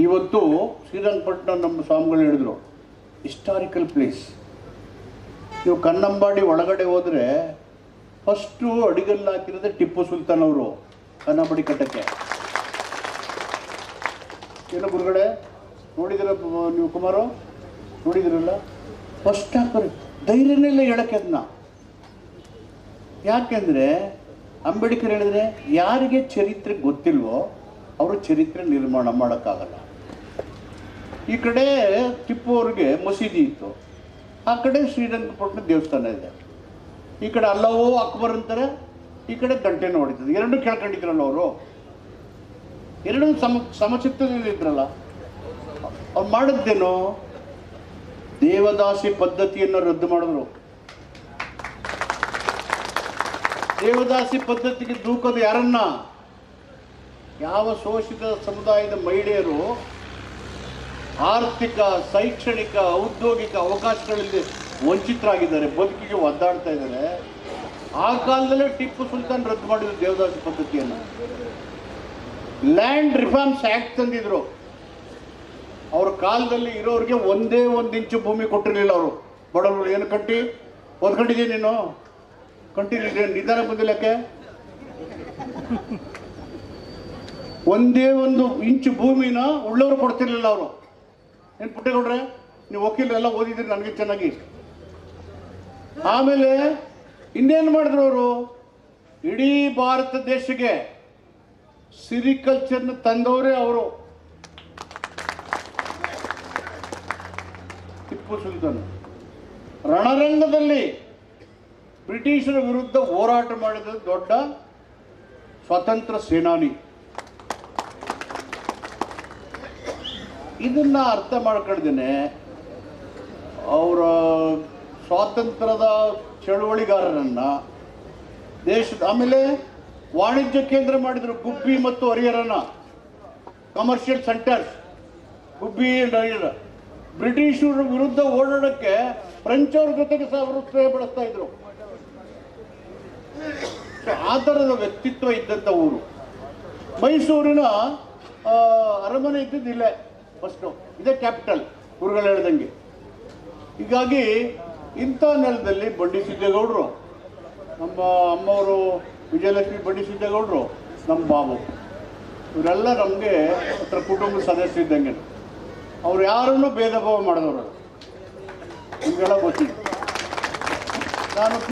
ಇವತ್ತು ಶ್ರೀರಂಗಪಟ್ಟಣ ನಮ್ಮ ಸ್ವಾಮಿಗಳು ಹೇಳಿದ್ರು ಹಿಸ್ಟಾರಿಕಲ್ ಪ್ಲೇಸ್ ನೀವು ಕನ್ನಂಬಾಡಿ ಒಳಗಡೆ ಹೋದರೆ ಫಸ್ಟು ಅಡಿಗಲ್ಲಿ ಹಾಕಿರೋದೆ ಟಿಪ್ಪು ಸುಲ್ತಾನ್ ಅವರು ಕನ್ನಂಬಾಡಿ ಕಟ್ಟಕ್ಕೆ. ಏನು ಗುರುಗಡೆ ನೋಡಿದಿರ ನೀವು ಕುಮಾರು? ನೋಡಿದಿರಲ್ಲ? ಫಸ್ಟ್ ಹಾಕೋರಿ ಧೈರ್ಯನೇ ಇಲ್ಲ ಹೇಳಕ್ಕೆ ಅದನ್ನ. ಯಾಕೆಂದರೆ ಅಂಬೇಡ್ಕರ್ ಹೇಳಿದ್ರೆ ಯಾರಿಗೆ ಚರಿತ್ರೆ ಗೊತ್ತಿಲ್ವೋ ಅವರು ಚರಿತ್ರೆ ನಿರ್ಮಾಣ ಮಾಡೋಕ್ಕಾಗಲ್ಲ. ಈ ಕಡೆ ಟಿಪ್ಪು ಅವ್ರಿಗೆ ಮಸೀದಿ ಇತ್ತು. ಆ ಕಡೆ ಶ್ರೀರಂಗಪಟ್ಟಣ ದೇವಸ್ಥಾನ ಇದೆ. ಈ ಕಡೆ ಅಲ್ಲವೋ ಅಕ್ಬರ್ ಅಂತಾರೆ, ಈ ಕಡೆ ಗಂಟೆ ಹೊಡಿತದೆ ಎರಡೂ ಕೇಳ್ಕೊಂಡಿದ್ರಲ್ಲ ಅವರು. ಎರಡೂ ಸಮ ಸಮಚಿತ್ತದಲ್ಲಿದ್ರಲ್ಲ ಅವ್ರು ಮಾಡಿದ್ದೇನು? ದೇವದಾಸಿ ಪದ್ಧತಿಯನ್ನು ರದ್ದು ಮಾಡಿದ್ರು. ದೇವದಾಸಿ ಪದ್ಧತಿಗೆ ದೂಕೋದು ಯಾರನ್ನ? ಯಾವ ಶೋಷಿತ ಸಮುದಾಯದ ಮಹಿಳೆಯರು ಆರ್ಥಿಕ, ಶೈಕ್ಷಣಿಕ, ಔದ್ಯೋಗಿಕ ಅವಕಾಶಗಳಲ್ಲಿ ವಂಚಿತರಾಗಿದ್ದಾರೆ, ಬದುಕಿಗೆ ಒದ್ದಾಡ್ತಾ ಇದ್ದಾರೆ. ಆ ಕಾಲದಲ್ಲೇ ಟಿಪ್ಪು ಸುಲ್ತಾನ್ ರದ್ದು ಮಾಡಿದ್ರು ದೇವದಾಸಿ ಪದ್ಧತಿಯನ್ನು. ಲ್ಯಾಂಡ್ ರಿಫಾರ್ಮ್ಸ್ ಆ್ಯಕ್ಟ್ ತಂದಿದ್ರು. ಅವ್ರ ಕಾಲದಲ್ಲಿ ಇರೋರಿಗೆ ಒಂದೇ ಒಂದು ಇಂಚು ಭೂಮಿ ಕೊಟ್ಟಿರಲಿಲ್ಲ ಅವರು. ಬಡವರು ಏನು ಕಟ್ಟಿ ಓದ್ಕೊಂಡಿದ್ದೀನಿ ನೀನು? ಕಂಟಿನ್ಯೂ ನಿಧಾನ ಬಂದಿಲ್ಲಕ್ಕೆ ಒಂದೇ ಒಂದು ಇಂಚು ಭೂಮಿನ ಉಳ್ಳವರು ಕೊಡ್ತಿರ್ಲಿಲ್ಲ ಅವರು. ಏನು ಪುಟ್ಟೇಗೌಡ್ರೆ, ನೀವು ವಕೀಲರೆಲ್ಲ ಓದಿದ್ರಿ ನನಗೆ ಚೆನ್ನಾಗಿ. ಆಮೇಲೆ ಇನ್ನೇನು ಮಾಡಿದ್ರು ಅವರು? ಇಡೀ ಭಾರತ ದೇಶಕ್ಕೆ ಸಿರಿಕಲ್ಚರ್ನ ತಂದವರೇ ಅವರು. ಟಿಪ್ಪು ಸುಲ್ತಾನ್. ರಣರಂಗದಲ್ಲಿ ಬ್ರಿಟಿಷರ ವಿರುದ್ಧ ಹೋರಾಟ ಮಾಡಿದ ದೊಡ್ಡ ಸ್ವತಂತ್ರ ಸೇನಾನಿ. ಇದನ್ನ ಅರ್ಥ ಮಾಡ್ಕೊಂಡಿದ್ದೇನೆ. ಅವರ ಸ್ವಾತಂತ್ರ್ಯದ ಚಳುವಳಿಗಾರರನ್ನ ದೇಶದ, ಆಮೇಲೆ ವಾಣಿಜ್ಯ ಕೇಂದ್ರ ಮಾಡಿದ್ರು ಗುಬ್ಬಿ ಮತ್ತು ಹರಿಹರನ commercial centers Gubbi and Harihara. ಬ್ರಿಟಿಷರ ವಿರುದ್ಧ ಓಡಾಡಕ್ಕೆ ಫ್ರೆಂಚ್ ಅವ್ರ ಜೊತೆಗೆ ಸಹ ಅವರು ಸ್ನೇಹ ಬೆಳೆಸ್ತಾ ಇದ್ರು. ಆ ಥರದ ವ್ಯಕ್ತಿತ್ವ ಇದ್ದಂಥ ಊರು. ಮೈಸೂರಿನ ಅರಮನೆ ಇದ್ದಿದ್ದು ಇಲ್ಲೇ ಫಸ್ಟು ಇದೇ ಕ್ಯಾಪಿಟಲ್ ಗುರುಗಳು ಹೇಳ್ದಂಗೆ. ಹೀಗಾಗಿ ಇಂಥ ನೆಲದಲ್ಲಿ ಬಂಡಿ ಸಿದ್ದೇಗೌಡರು ನಮ್ಮ ಅಮ್ಮವರು ವಿಜಯಲಕ್ಷ್ಮಿ ಬಂಡಿ ಸಿದ್ದೇಗೌಡರು ನಮ್ಮ ಬಾಬು. ಇವರೆಲ್ಲ ನಮಗೆ ಹತ್ರ ಕುಟುಂಬದ ಸದಸ್ಯ ಇದ್ದಂಗೆ. ಅವ್ರು ಯಾರನ್ನು ಭೇದ ಭಾವ ಮಾಡಿದವರು ನಿಮಗೆಲ್ಲ ಗೊತ್ತಿದೆ. ನಾನು